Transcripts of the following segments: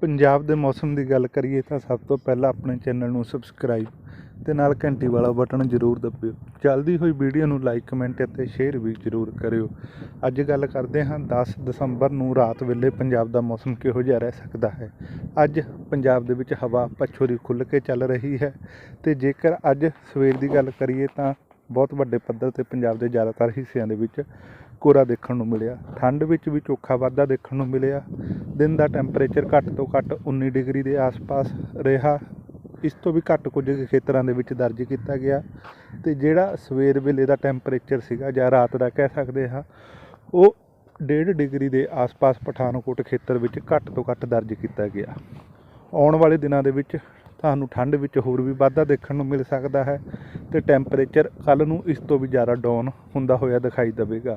ਪੰਜਾਬ ਦੇ ਮੌਸਮ ਦੀ ਗੱਲ ਕਰੀਏ ਤਾਂ ਸਭ ਤੋਂ ਪਹਿਲਾਂ ਆਪਣੇ ਚੈਨਲ ਨੂੰ ਸਬਸਕ੍ਰਾਈਬ ਤੇ ਨਾਲ ਘੰਟੀ ਵਾਲਾ ਬਟਨ ਜ਼ਰੂਰ ਦਬਿਓ। ਚੱਲਦੀ ਹੋਈ ਵੀਡੀਓ ਨੂੰ ਲਾਈਕ ਕਮੈਂਟ ਅਤੇ ਸ਼ੇਅਰ ਵੀ ਜ਼ਰੂਰ ਕਰਿਓ। ਅੱਜ ਗੱਲ ਕਰਦੇ ਹਾਂ 10 ਦਸੰਬਰ ਨੂੰ ਰਾਤ ਵੇਲੇ ਪੰਜਾਬ ਦਾ ਮੌਸਮ ਕਿਹੋ ਜਿਹਾ ਰਹਿ ਸਕਦਾ ਹੈ? ਅੱਜ ਪੰਜਾਬ ਦੇ ਵਿੱਚ ਹਵਾ ਪੱਛੋਰੀ ਖੁੱਲ੍ਹ ਕੇ ਚੱਲ ਰਹੀ ਹੈ ਤੇ ਜੇਕਰ ਅੱਜ ਸਵੇਰ ਦੀ ਗੱਲ ਕਰੀਏ ਤਾਂ ਬਹੁਤ ਵੱਡੇ ਪੱਧਰ ਤੇ ਪੰਜਾਬ ਦੇ ਜ਼ਿਆਦਾਤਰ ਹਿੱਸਿਆਂ ਦੇ ਵਿੱਚ ਕੋਰਾ ਦੇਖਣ ਨੂੰ ਮਿਲਿਆ। ਠੰਡ ਵਿੱਚ ਵੀ ਚੋਖਾ ਵਾਧਾ ਦੇਖਣ ਨੂੰ ਮਿਲਿਆ। ਦਿਨ ਦਾ ਟੈਂਪਰੇਚਰ ਘੱਟ ਤੋਂ ਘੱਟ 19 ਡਿਗਰੀ ਦੇ ਆਸ-ਪਾਸ ਰਿਹਾ। ਇਸ ਤੋਂ ਵੀ ਘੱਟ ਕੁਝ ਖੇਤਰਾਂ ਦੇ ਵਿੱਚ ਦਰਜ ਕੀਤਾ ਗਿਆ। ਤੇ ਜਿਹੜਾ ਸਵੇਰ ਵੇਲੇ ਦਾ ਟੈਂਪਰੇਚਰ ਸੀਗਾ ਜਾਂ ਰਾਤ ਦਾ ਕਹਿ ਸਕਦੇ ਹਾਂ, ਉਹ 1.5 ਡਿਗਰੀ ਦੇ ਆਸ-ਪਾਸ ਪਠਾਨਕੋਟ ਖੇਤਰ ਵਿੱਚ ਘੱਟ ਤੋਂ ਘੱਟ ਦਰਜ ਕੀਤਾ ਗਿਆ। ਆਉਣ ਵਾਲੇ ਦਿਨਾਂ ਦੇ ਵਿੱਚ ਤੁਹਾਨੂੰ ਠੰਡ ਵਿੱਚ ਹੋਰ ਵੀ ਵਾਧਾ ਦੇਖਣ ਨੂੰ ਮਿਲ ਸਕਦਾ ਹੈ। ਤੇ ਟੈਂਪਰੇਚਰ ਕੱਲ ਨੂੰ ਇਸ ਤੋਂ ਵੀ ਜ਼ਿਆਦਾ ਡਾਊਨ ਹੁੰਦਾ ਹੋਇਆ ਦਿਖਾਈ ਦੇਵੇਗਾ।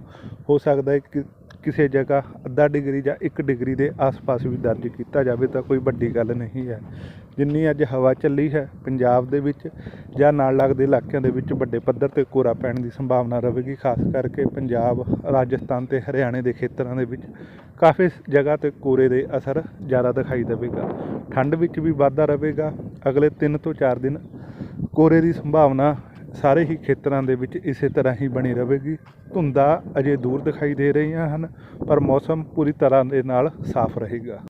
ਹੋ ਸਕਦਾ ਹੈ ਕਿ ਕਿਸੇ ਜਗ੍ਹਾ ਅੱਧਾ ਡਿਗਰੀ ਜਾਂ 1 ਡਿਗਰੀ ਦੇ ਆਸ-ਪਾਸ ਵੀ ਦਰਜ ਕੀਤਾ ਜਾਵੇ ਤਾਂ ਕੋਈ ਵੱਡੀ ਗੱਲ ਨਹੀਂ ਹੈ। ਜਿੰਨੀ ਅੱਜ ਹਵਾ ਚੱਲੀ ਹੈ ਪੰਜਾਬ ਦੇ ਵਿੱਚ ਜਾਂ ਨਾਲ ਲੱਗਦੇ ਇਲਾਕਿਆਂ ਦੇ ਵਿੱਚ ਵੱਡੇ ਪੱਧਰ ਤੇ ਕੋਰਾ ਪੈਣ ਦੀ ਸੰਭਾਵਨਾ ਰਹੇਗੀ, ਖਾਸ ਕਰਕੇ ਪੰਜਾਬ, ਰਾਜਸਥਾਨ ਤੇ ਹਰਿਆਣੇ ਦੇ ਖੇਤਰਾਂ ਦੇ ਵਿੱਚ ਕਾਫੀ ਜਗ੍ਹਾ ਤੇ ਕੋਰੇ ਦੇ ਅਸਰ ਜ਼ਿਆਦਾ ਦਿਖਾਈ ਦੇਵੇਗਾ। ਠੰਡ ਵਿੱਚ ਵੀ ਵਾਧਾ ਰਹੇਗਾ। ਅਗਲੇ 3 ਤੋਂ 4 ਦਿਨ ਕੋਰੇ ਦੀ ਸੰਭਾਵਨਾ ਸਾਰੇ ਹੀ ਖੇਤਰਾਂ ਦੇ ਵਿੱਚ ਇਸੇ ਤਰ੍ਹਾਂ ਹੀ ਬਣੀ ਰਹੇਗੀ। ਧੁੰਦਾਂ ਅਜੇ ਦੂਰ ਦਿਖਾਈ ਦੇ ਰਹੀਆਂ ਹਨ, ਪਰ ਮੌਸਮ ਪੂਰੀ ਤਰ੍ਹਾਂ ਦੇ ਨਾਲ ਸਾਫ਼ ਰਹੇਗਾ।